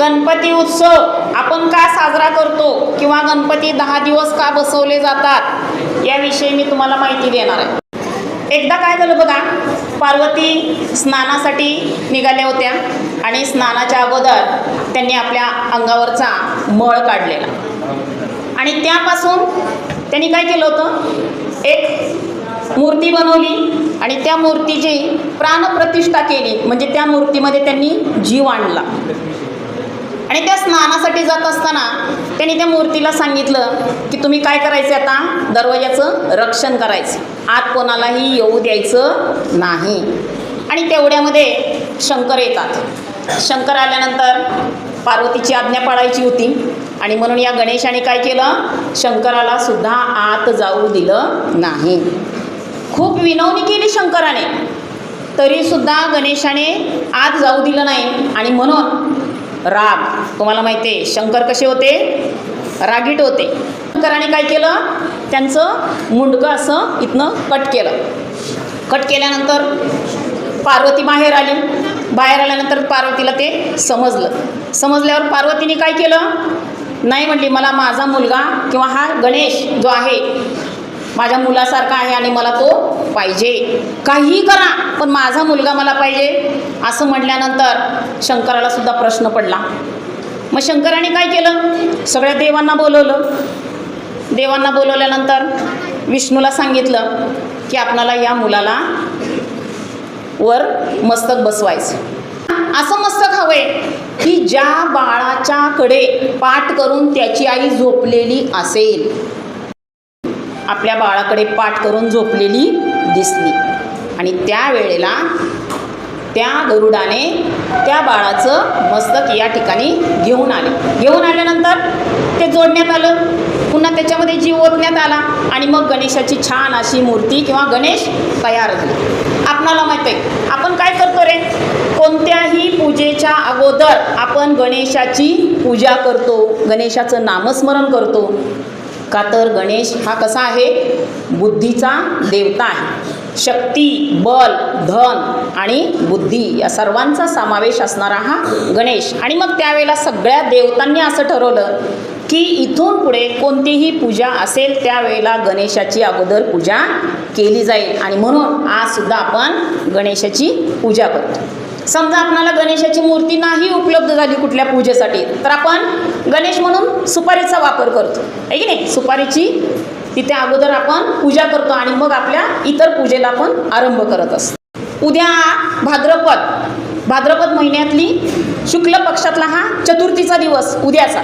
गणपती उत्सव आपण का साजरा करतो किंवा गणपती दहा दिवस का बसवले जातात याविषयी मी तुम्हाला माहिती देणार आहे. एकदा काय झालं बघा पार्वती स्नानासाठी निघाल्या होत्या आणि स्नानाच्या अगोदर त्यांनी आपल्या अंगावरचा मळ काढलेला. आणि त्यापासून त्यांनी काय केलं होतं? एक मूर्ती बनवली आणि त्या मूर्तीची प्राणप्रतिष्ठा केली. म्हणजे त्या मूर्तीमध्ये त्यांनी जीव आणला. आणि त्या स्नानासाठी जात असताना त्यांनी त्या मूर्तीला सांगितलं की तुम्ही काय करायचे आता? दरवाजाचं रक्षण करायचं. आत कोणालाही येऊ द्यायचं नाही. आणि तेवढ्यामध्ये शंकर येतात. शंकर आल्यानंतर पार्वतीची आज्ञा पाळायची होती. आणि म्हणून या गणेशाने काय केलं? शंकराला सुद्धा आत जाऊ दिलं नाही. खूप विनवणी केली शंकराने. तरीसुद्धा गणेशाने आत जाऊ दिलं नाही. आणि म्हणून राग तुम्हाला माहिती आहे शंकर कसे होते? रागीट होते. शंकराने काय केलं? त्यांचं मुंडकं असं इथनं कट केलं. कट केल्यानंतर पार्वती बाहेर आली. बाहेर आल्यानंतर पार्वतीला ते समजलं. समजल्यावर पार्वतीने काय केलं? नाही म्हटली मला माझा मुलगा किंवा हा गणेश जो आहे माझ्या मुलासारखा आहे आणि मला तो पाहिजे. काही करा पण माझा मुलगा मला पाहिजे. असं म्हटल्यानंतर शंकराला सुद्धा प्रश्न पडला. मग शंकराने काय केलं? सगळ्या देवांना बोलवलं. देवांना बोलवल्यानंतर विष्णूला सांगितलं की आपणाला या मुलाला वर मस्तक बसवायचं. असं मस्तक हवंय की ज्या बाळाच्याकडे पाठ करून त्याची आई झोपलेली असेल. आपल्या बाळाकडे पाठ करून झोपलेली दिसली. आणि त्यावेळेला त्या गरुडाने त्या बाळाचं मस्तक या ठिकाणी घेऊन आले. घेऊन आल्यानंतर ते जोडण्यात आलं. पुन्हा त्याच्यामध्ये जीव ओतण्यात आला. आणि मग गणेशाची छान अशी मूर्ती किंवा गणेश तयार झाली. आपणाला माहीत आहे आपण काय करतो रे? कोणत्याही पूजेच्या अगोदर आपण गणेशाची पूजा करतो गणेशाचं नामस्मरण करतो. का तर गणेश हा कसा आहे? बुद्धीचा देवता आहे. शक्ती बल धन आणि बुद्धी या सर्वांचा समावेश असणारा हा गणेश. आणि मग त्यावेळेला सगळ्या देवतांनी असं ठरवलं की इथून पुढे कोणतीही पूजा असेल त्यावेळेला गणेशाची अगोदर पूजा केली जाईल. आणि म्हणून आजसुद्धा आपण गणेशाची पूजा करतो. समजा आपणाला गणेशाची मूर्ती नाही उपलब्ध झाली कुठल्या पूजेसाठी तर आपण गणेश म्हणून सुपारीचा वापर करतो. आहे की नाही? सुपारीची तिथे अगोदर आपण पूजा करतो आणि मग आपल्या इतर पूजेला आपण आरंभ करत असतो. उद्या भाद्रपद. भाद्रपद महिन्यातली शुक्ल पक्षातला हा चतुर्थीचा दिवस उद्याचा.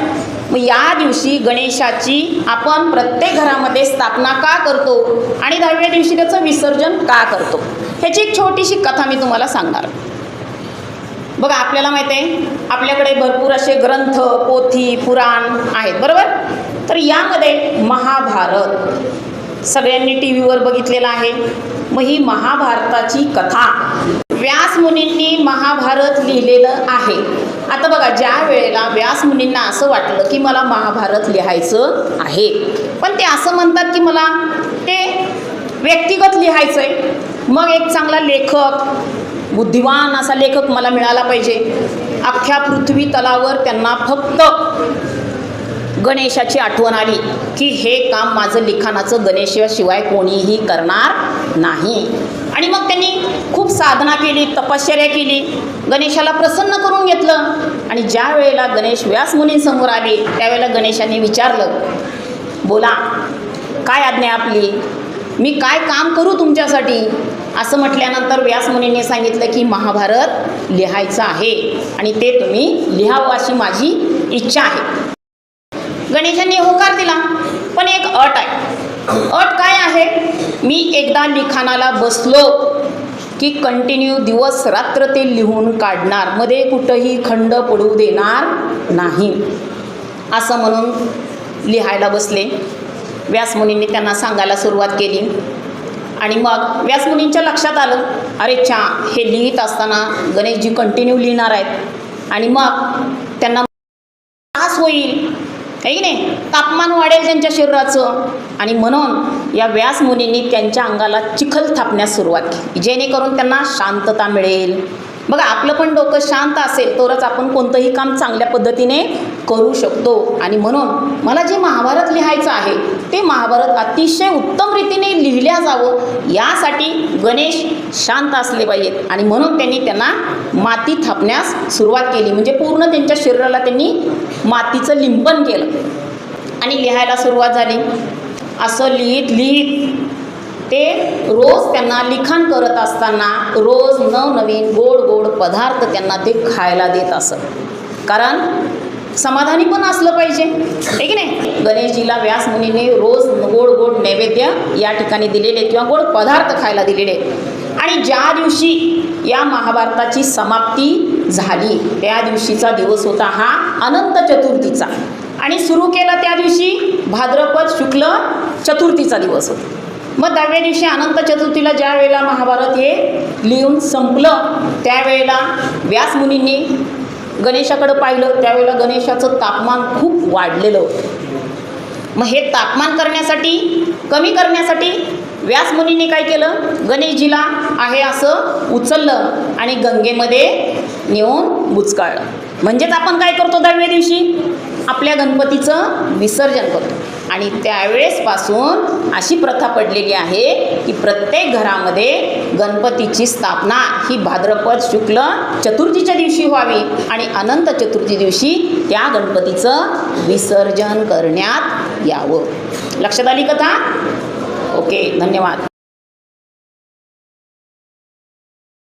मग या दिवशी गणेशाची आपण प्रत्येक घरामध्ये स्थापना का करतो आणि दहाव्या दिवशी त्याचं विसर्जन का करतो? ह्याची एक छोटीशी कथा मी तुम्हाला सांगणार. बघा आपल्याला माहीत आहे आपल्याकडे भरपूर असे ग्रंथ पोथी पुराण आहेत बरोबर? तर यामध्ये महाभारत सगळ्यांनी टी व्हीवर बघितलेलं आहे. मग ही महाभारताची कथा. व्यास मुनींनी महाभारत लिहिलेलं आहे. आता बघा ज्या वेळेला व्यास मुनींना असं वाटलं की मला महाभारत लिहायचं आहे पण ते असं म्हणतात की मला ते व्यक्तिगत लिहायचं आहे मग एक चांगला लेखक बुद्धिवान असा लेखक मला मिळाला पाहिजे. अख्ख्या पृथ्वी तलावर त्यांना फक्त गणेशाची आठवण आली की हे काम माझं लिखाणाचं गणेशाशिवाय कोणीही करणार नाही. आणि मग त्यांनी खूप साधना केली तपश्चर्या केली गणेशाला प्रसन्न करून घेतलं. आणि ज्या वेळेला गणेश व्यासमुनींसमोर आले त्यावेळेला गणेशाने विचारलं बोला काय आज्ञा आपली? मी काय काम करू तुमच्यासाठी? असं म्हटल्यानंतर व्यासमुनींनी सांगितलं की महाभारत लिहायचं आहे आणि ते तुम्ही लिहावं अशी माझी इच्छा आहे. गणेशांनी होकार दिला. पण एक अट आहे. अट काय आहे? मी एकदा लिखाणाला बसलो की कंटिन्यू दिवस रात्र ते लिहून काढणार. मध्ये कुठंही खंड पडू देणार नाही. असं म्हणून लिहायला बसले. व्यासमुनींनी त्यांना सांगायला सुरुवात केली. आणि मग व्यासमुनींच्या लक्षात आलं अरे चा हे लिहित असताना गणेशजी कंटिन्यू लिहिणार आहेत. आणि मग त्यांना त्रास होईल. काही की नाही? तापमान वाढेल त्यांच्या शरीराचं. आणि म्हणून या व्यास मुनींनी त्यांच्या अंगाला चिखल थापण्यास सुरुवात केली जेणेकरून त्यांना शांतता मिळेल. बघा आपलं पण डोकं शांत असेल तरच आपण कोणतंही काम चांगल्या पद्धतीने करू शकतो. आणि म्हणून मला जे महाभारत लिहायचं आहे ते महाभारत अतिशय उत्तम रीतीने लिहिल्या जावं यासाठी गणेश शांत असले पाहिजेत. आणि म्हणून त्यांनी त्यांना माती थापण्यास सुरुवात केली. म्हणजे पूर्ण त्यांच्या शरीराला त्यांनी मातीचं लिंपन केलं. आणि लिहायला सुरुवात झाली. असं लिहित लिहित ते रोज त्यांना लिखाण करत असताना रोज नवनवीन गोड गोड पदार्थ त्यांना ते खायला देत असत. कारण समाधानी पण असलं पाहिजे. आहे की नाही? गणेशजीला व्यास मुनीने रोज गोड गोड नैवेद्य या ठिकाणी दिलेले किंवा गोड पदार्थ खायला दिलेले. आणि ज्या दिवशी या महाभारताची समाप्ती झाली त्या दिवशीचा दिवस होता हा अनंत चतुर्थीचा. आणि सुरू केला त्या दिवशी भाद्रपद शुक्ल चतुर्थीचा दिवस होता. मग दहाव्या दिवशी अनंत चतुर्थीला ज्या वेळेला महाभारत हे लिहून संपलं त्यावेळेला व्यासमुनींनी गणेशाकडं पाहिलं त्यावेळेला गणेशाचं तापमान खूप वाढलेलं होतं. मग हे तापमान करण्यासाठी कमी करण्यासाठी व्यासमुनीने काय केलं? गणेशजीला आहे असं उचललं आणि गंगेमध्ये नेऊन बुचकाळलं. म्हणजेच आपण काय करतो दहाव्या दिवशी? आपल्या गणपतीचं विसर्जन करतो. आणि त्यावेळेसपासून अशी प्रथा पडलेली आहे की प्रत्येक घरामध्ये गणपतीची स्थापना ही भाद्रपद शुक्ल चतुर्थीच्या दिवशी व्हावी आणि अनंत चतुर्थी दिवशी त्या गणपतीचं विसर्जन करण्यात यावं. लक्षात आली कथा? ओके धन्यवाद.